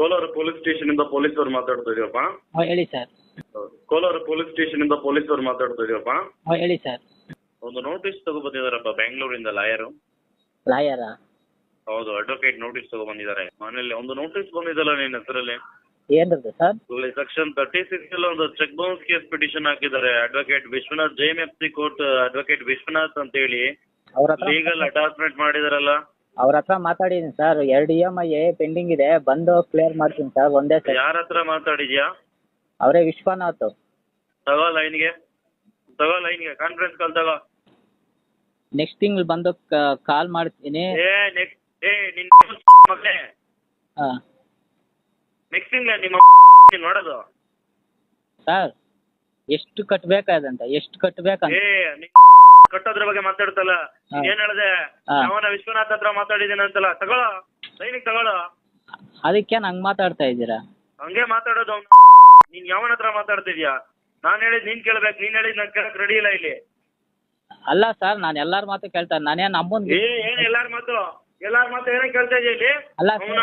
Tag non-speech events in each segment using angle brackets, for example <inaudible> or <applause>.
Kolar police station ಇಂದ ಪೊಲೀಸರು ಮಾತಾಡ್ತಾ ಇದೀವಪ್ಪ ಹೌದು ಹೇಳಿ ಸರ್. ಕೋಲಾರ ಪೊಲೀಸ್ ಸ್ಟೇಷನ್ ಇಂದ ಪೊಲೀಸ್ ಅವರು ಮಾತಾಡ್ತಾ ಇದೀವಪ್ಪ ಹಾಂ ಹೇಳಿ ಸರ್. ಒಂದು ನೋಟಿಸ್ ತಗೋಬಂದಿದಾರಪ್ಪ ಬೆಂಗಳೂರಿಂದ ಲಾಯರ್? ಲಾಯರಾ? ಹೌದು ಅಡ್ವೊಕೇಟ್ ನೋಟಿಸ್ ತಗೊಬಂದಿದ್ದಾರೆ. ಮನೇಲಿ ಒಂದು ನೋಟಿಸ್ ಬಂದಿದಲ್ಲ ನಿನ್ನ ಹೆಸರಲ್ಲಿ? ಏನಿದೆ ಸರ್? ಸೆಕ್ಷನ್ ತರ್ಟಿ ಸಿಕ್ಸ್ ಅಲ್ಲಿ ಒಂದು ಚೆಕ್ ಬೌನ್ಸ್ ಕೇಸ್ ಪಿಟಿಷನ್ ಹಾಕಿದ್ದಾರೆ. Advocate Vishwanath J M F C court advocate Vishwanath ಅಂತ ಹೇಳಿ ಅವ್ರ ಹತ್ರ? ಲೀಗಲ್ ಅಟ್ಯಾಚ್ಮೆಂಟ್ ಮಾಡಿದಾರಲ್ಲ? ಅವ್ರ ಹತ್ರ ಮಾತಾಡಿದ್ದೀನಿ ಸರ್ ಎರಡು ಇ ಎಂ ಐ ಪೆಂಡಿಂಗ್ ಇದೆ. ಬಂದು ಕ್ಲಿಯರ್ ಮಾಡ್ತೀನಿ ಸರ್ ಒಂದೇ ಸರ್ ಯಾರ ಹತ್ರ ಮಾತಾಡಿದ್ಯಾ? ಅವರೇ ವಿಶ್ವನಾಥ್. ತಗೋ ಲೈನ್ಗೆ ತಗೋ ಲೈನ್ಗೆ ಕಾನ್ಫರೆನ್ಸ್ ಕಾಲ್ ತಗೋ. ನೆಕ್ಸ್ಟ್ ತಿಂಗಳು ಬಂದು ಕಾಲ್ ಮಾಡ್ತೀನಿ. ಏ ನೆಕ್ಸ್ಟ್ ಏ ನಿನ್ನ ಮಗನೇ. ಹಾಂ. ನೆಕ್ಸ್ಟ್ ತಿಂಗಳು ನಿಮ್ಮ ನೀನ್ ನೋಡೋದು. ಸರ್ ಎಷ್ಟು ಕಟ್ಟಬೇಕಾದಂತ ಎಷ್ಟು ಕಟ್ಟಬೇಕಂತ ಏ ನೀನ್ ಕಟ್ಟೋದ್ರ ಬಗ್ಗೆ ಮಾತಾಡ್ತಲ್ಲ. ಏನ್ ಹೇಳ್ದೆ. ಅವನ ವಿಶ್ವನಾಥ್ ಹತ್ರ ಮಾತಾಡಿದೀನಿ ಅಂತಲ್ಲ ತಗೊಳ್ಳೋ ಸೈನಿಕ್ ತಗೊಳ್ಳೋ. ಅದಕ್ಕೆ ನಂಗ್ ಮಾತಾಡ್ತಾ ಇದ್ದೀರಾ? ಹಂಗೆ ಮಾತಾಡೋದು ಅವ್ನು. ನೀನ್ ಯಾವನ ಹತ್ರ ಮಾತಾಡ್ತಿದ್ಯಾ? ನಾನ್ ಹೇಳಿದ್ ನೀನ್ ಕೇಳ್ಬೇಕು ನೀನ್ ಹೇಳಿದ್ ನಾನ್ ಕೇಳಕ್ ರೆಡಿ ಇಲ್ಲ ಇಲ್ಲಿ. ಅಲ್ಲ ಸರ್ ನಾನು ಎಲ್ಲರ ಮಾತು ಕೇಳ್ತಾರೆ ನಾನೇ ನಮ್ಮ ಏ ಏನ್ ಎಲ್ಲಾರ ಮಾತು? ಎಲ್ಲಾರ ಮಾತು ಏನೇ ಕೇಳ್ತಾ ಇದೆಯಾ ಇಲ್ಲಿ? ಅಲ್ಲ ಅವ್ನ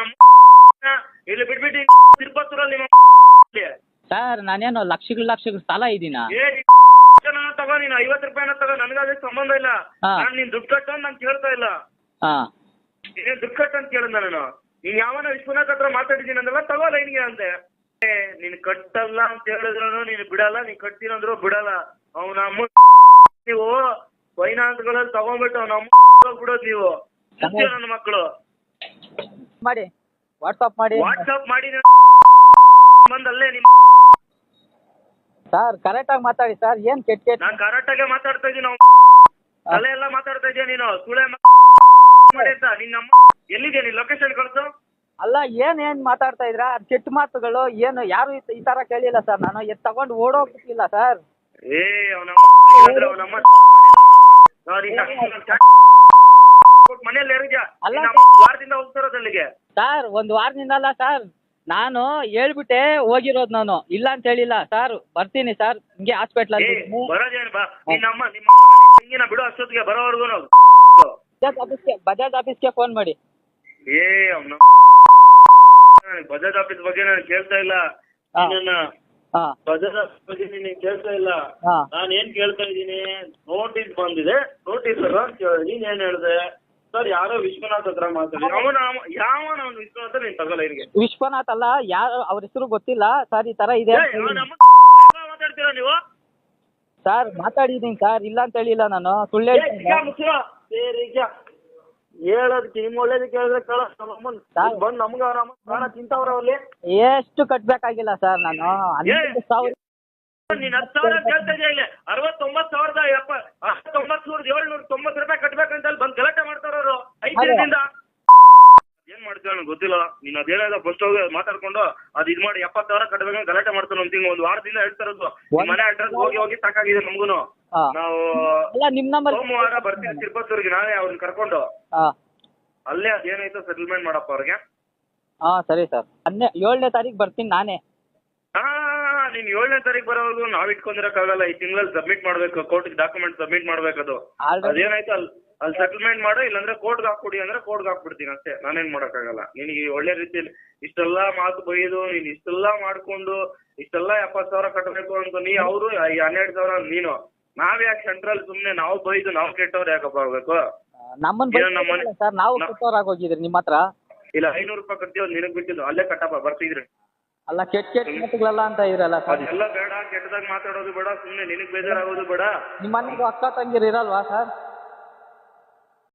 ಇಲ್ಲಿ ಬಿಟ್ಬಿಟ್ಟು <laughs> ತಿರುಪತ್ತೂರಲ್ಲಿ ನಿಮ್ಮ. <laughs> ಸರ್ ನಾನೇನು ಲಕ್ಷಗಳು ಲಕ್ಷಗಳು ಸಾಲ ಇದ್ದೀನಾ? ಏ ಜನ ತಗೋ ಐವತ್ ರೂಪಾಯಿ ರೂಪಾಯಿನ ತಗೋ ನನಗದೇ ಸಂಬಂಧ ಇಲ್ಲ. ಹಾ. ನಾನ್ ನೀನ್ ದುಡ್ಡು ಕಟ್ಟು ಅಂತ ನಾನು ಕೇಳ್ತಾ ಇಲ್ಲ. ಹಾಂ. ನೀನ್ ದುಡ್ಡು ಕಟ್ಟು ಅಂತ ಕೇಳಿದ ನಾನು. ನೀನ್ ಯಾವನ ವಿಶ್ವನಾಥ್ ಹತ್ರ ಮಾತಾಡಿದೀನಿ ಅಂದಲ್ಲ ತಗೋ ಲೈನ್ಗೆ ಅಂದೆ. ಏ ನೀನ್ ಕಟ್ಟಲ್ಲ ಅಂತ ಹೇಳಿದ್ರು ನೀನ್ ಬಿಡಲ್ಲ ನೀನ್ ಕಟ್ತೀನಂದ್ರು ಬಿಡಲ್ಲ. ಅವನ ಅಮ್ಮ ನೀವು ಫೈನಾನ್ಸ್ಗಳಲ್ಲಿ ತಗೊಂಡ್ಬಿಟ್ಟು ಅವ್ನ ಅಮ್ಮ ಬಿಡೋದ್ ನೀವು. ನನ್ನ ಮಕ್ಕಳು ಮಾಡಿ. ವಾಟ್ಸಪ್ ಮಾಡಿ. ವಾಟ್ಸಪ್ ಮಾಡಿ ಬಂದಲ್ಲೇ ನಿಮ್ ಸರ್ ಕರೆಕ್ಟಾಗಿ ಮಾತಾಡಿ ಸರ್ ಏನು ಕೆಟ್ಟ ಕೆಟ್ಟ? ನಾನ್ ಆಗಿ ಮಾತಾಡ್ತಾ ಇದೀನಿ ನಾವು ಅಲ್ಲೇ ಎಲ್ಲ ಮಾತಾಡ್ತಾ ಇದೀಯ ನೀನು? ಸುಳೆ ಮಾಡಿ ಅಂತ. ನಿನ್ನ ಅಮ್ಮ ಎಲ್ಲಿದೆ ನೀನ್? ಲೊಕೇಶನ್ ಕಳ್ಸು. ಅಲ್ಲ ಏನು ಏನು ಮಾತಾಡ್ತಾ ಇದ್ರ? ಅದು ಕೆಟ್ಟ ಮಾತುಗಳು ಏನು ಯಾರು ಈ- ತರ ಥರ ಕೇಳಿಲ್ಲ ಸರ್ ನಾನು ಎತ್ ತಗೊಂಡ್ ಓಡೋಗ್ಬಿಟ್ಟಿಲ್ಲ ಸರ್ ಏ ಅವನ ಅವನಮ್ಮ ಮನೆಯಲ್ಲಿ ಇರಿದ್ಯಾ? ಅಲ್ಲ ನಿನ್ನ ಅಮ್ಮ ವಾರದಿಂದ ಹೋಗ್ತಿರೋದು ಅಲ್ಲಿಗೆ. ಸರ್ ಒಂದು ವಾರದಿಂದಲ್ಲ ಸರ್ ನಾನು ಹೇಳ್ಬಿಟ್ಟೆ ಹೋಗಿರೋದು ನಾನು. ಇಲ್ಲ ಅಂತ ಹೇಳಿಲ್ಲ ಸರ್ ಬರ್ತೀನಿ ಸರ್. ಹಿಂಗೆ ಹಾಸ್ಪಿಟ್ಲಲ್ಲಿ ಬರೋದೇನು ಬಾ? ನಿನ್ನಮ್ಮ ನಿಮ್ಮ ತಂಗಿನ ಬಿಡು ಅಷ್ಟೊತ್ತಿಗೆ ಬರೋವರೆಗೂ ಬಜಾಜ್ ಆಫೀಸ್ಗೆ ಬಜಾಜ್ ಆಫೀಸ್ಗೆ ಫೋನ್ ಮಾಡಿ. ಏ ಅಮ್ಮ ಬಜಾಜ್ ಆಫೀಸ್ ಬಗ್ಗೆ ನಾನು ಕೇಳ್ತಾ ಇಲ್ಲ. ಹಾ. ನಿನ್ನ ಹಾಂ. ಬಜಾಜ್ ಆಫೀಸ್ ಬಗ್ಗೆ ನೀನು ಕೇಳ್ತಾ ಇಲ್ಲ. ಹಾಂ. ನಾನು ಏನ್ ಕೇಳ್ತಾ ಇದ್ದೀನಿ? ನೋಟಿಸ್ ಬಂದಿದೆ. ನೋಟಿಸ್ ನೀನ್ ಏನ್ ಹೇಳ್ದೆ? ಸರ್ ಯಾರೋ ವಿಶ್ವನಾಥ್ ಹತ್ರ ಮಾತಾಡಿ. ಅವನ ಯಾವನ ಅವ್ನು ವಿಶ್ವನಾಥ ನೀನ್ ವಿಶ್ವನಾಥ್ ಅಲ್ಲ ಯಾರು ಅವ್ರ ಹೆಸರು ಗೊತ್ತಿಲ್ಲ. ಸರ್ ಈ ತರ ಇದೆ. ಮಾತಾಡ್ತೀರಾ ನೀವು? ಸರ್ ಮಾತಾಡಿದೀನಿ ಸರ್ ಇಲ್ಲ ಅಂತ ಹೇಳಿಲ್ಲ ನಾನು. ಸುಳ್ಳು ಹೇಳೋದಕ್ಕೆ ನಿಮ್ ಒಳ್ಳೇದಕ್ಕೆ ಹೇಳಿದ್ರೆ ಕೇಳ ನಮ್ಮ ಅಮ್ಮನ್ ಸರ್. ಬಂದ್ ನಮ್ಗ ಅವ್ರ ಅಮ್ಮ ಪ್ರಾಣ ತಿಂತವ್ರ ಅಲ್ಲಿ. ಎಷ್ಟು ಕಟ್ಬೇಕಾಗಿಲ್ಲ ಸರ್ ನಾನು. ಹನ್ನೆರಡು ಸಾವಿರ ನೀನ್ ಹತ್ತು ಸಾವಿರ ಕೇಳ್ತಾ ಇದೆಯಾ ಇಲ್ಲಿ. ಅರವತ್ತೊಂಬತ್ತು ಸಾವಿರದ ಅರವತ್ತೊಂಬತ್ತು ಸಾವಿರದ ಏಳ್ನೂರ ತೊಂಬತ್ತು ರೂಪಾಯಿ ಕಟ್ಬೇಕಂತ ಅಲ್ಲಿ ಬಂದ್ ಗಲಾಟೆ ಅದೇ. ಏನ್ ಮಾಡ್ತೀವಿ ಗೊತ್ತಿಲ್ಲ. ನೀನ್ ಅದೇನಾದ ಫಸ್ಟ್ ಹೋಗಿ ಮಾತಾಡ್ಕೊಂಡು ಅದ್ ಇದ್ ಮಾಡಿ ಎಪ್ಪತ್ತು ಸಾವಿರ ಕಟ್ಬೇಕಂತ ಗಲಾಟೆ ಮಾಡ್ತಾನೆ ಒಂದ್ ತಿಂಗಳು. ಒಂದ್ ವಾರದಿಂದ ಹೇಳ್ತಾ ಇರೋದು. ನಿಮ್ ಮನೆ ಅಡ್ರೆಸ್ ಹೋಗಿ ಹೋಗಿ ಸಾಕಾಗಿದೆ ನಮ್ಗುನು. ಹಾ. ನಾವು ಅಲ್ಲ ನಿಮ್ಮ ನಂಬರ್ ಸೋಮವಾರ ಬರ್ತೀವಿ ತಿರುಪತ್ತೂರಿಗೆ ನಾಳೆ ಅವ್ರನ್ನ ಕರ್ಕೊಂಡು. ಹಾ ಅಲ್ಲೇ ಅದೇನಾಯ್ತು ಸೆಟಲ್ಮೆಂಟ್ ಮಾಡಪ್ಪ ಅವ್ರಿಗೆ. ಹಾ ಸರಿ ಸರ್ ಹನ್ನೆ ಏಳನೇ ತಾರೀಕು ಬರ್ತೀನಿ ನಾನೇ. ಹಾ ನೀನ್ ಏಳನೇ ತಾರೀಕು ಬರೋದು ನಾವ್ ಇಟ್ಕೊಂಡಿರಕ್ಕಾಗಲ್ಲ. ಈ ತಿಂಗಳಲ್ಲಿ ಸಬ್ಮಿಟ್ ಮಾಡ್ಬೇಕು ಕೋರ್ಟ್ ಡಾಕ್ಯುಮೆಂಟ್ ಸಬ್ಮಿಟ್ ಮಾಡ್ಬೇಕದು ಅದು. ಅದೇನಾಯ್ತು ಅಲ್ಲಿ ಅಲ್ಲಿ ಸೆಟಲ್ಮೆಂಟ್ ಮಾಡು ಇಲ್ಲಾಂದ್ರೆ ಕೋರ್ಟ್ಗೆ ಹಾಕ್ಬಿಡಿ ಅಂದ್ರೆ ಕೋರ್ಟ್ಗೆ ಹಾಕ್ಬಿಡ್ತೀನಿ ಅಷ್ಟೇ. ನಾನೇನ್ ಮಾಡಕ್ಕಾಗಲ್ಲ. ನಿನಗೆ ಒಳ್ಳೆ ರೀತಿಯಲ್ಲಿ ಇಷ್ಟೆಲ್ಲ ಮಾತು ಬೈದು ನೀನ್ ಇಷ್ಟೆಲ್ಲ ಮಾಡ್ಕೊಂಡು ಇಷ್ಟೆಲ್ಲ ಎಪ್ಪತ್ತು ಸಾವಿರ ಕಟ್ಟಬೇಕು ಅಂತ ನೀ ಅವರು ಹನ್ನೆರಡು ಸಾವಿರ ನೀನು. ನಾವ್ ಯಾಕೆ ಸೆಂಟ್ರಲ್ ಸುಮ್ನೆ ನಾವು ಬೈದು ನಾವು ಕೆಟ್ಟವ್ರು ಯಾಕಪ್ಪ ಆಗ್ಬೇಕು? ನಮ್ಮನ್ನ ಸರ್ ನಾವು ಕೆಟ್ಟವ್ರಾಗಿ ಹೋಗಿದ್ರಿ ನಿಮ್ಮ ಹತ್ರ. ಇಲ್ಲ ಐನೂರು ರೂಪಾಯಿ ಕಟ್ತೀವಿ ನಿನಗ್ ಬಿಟ್ಟಿದ್ದು. ಅಲ್ಲೇ ಕಟ್ಟಪ್ಪ ಬರ್ತಿದ್ರಿ. ಅಲ್ಲ ಕೆಟ್ಟ ಕೆಟ್ಟ ಮಾತುಗಳೆಲ್ಲ ಅಂತ ಇರಲ್ಲ ಸರ್. ಅದೆಲ್ಲ ಬೇಡ ಕೆಟ್ಟದಾಗ ಮಾತಾಡೋದು ಬೇಡ ಸುಮ್ನೆ ನಿನಗ್ ಬೇಜಾರಾಗೋದು ಬೇಡ. ನಿಮ್ಮ ಮನೆಗೂ ಅಕ್ಕ ತಂಗಿರು ಇರಲ್ವಾ ಸರ್?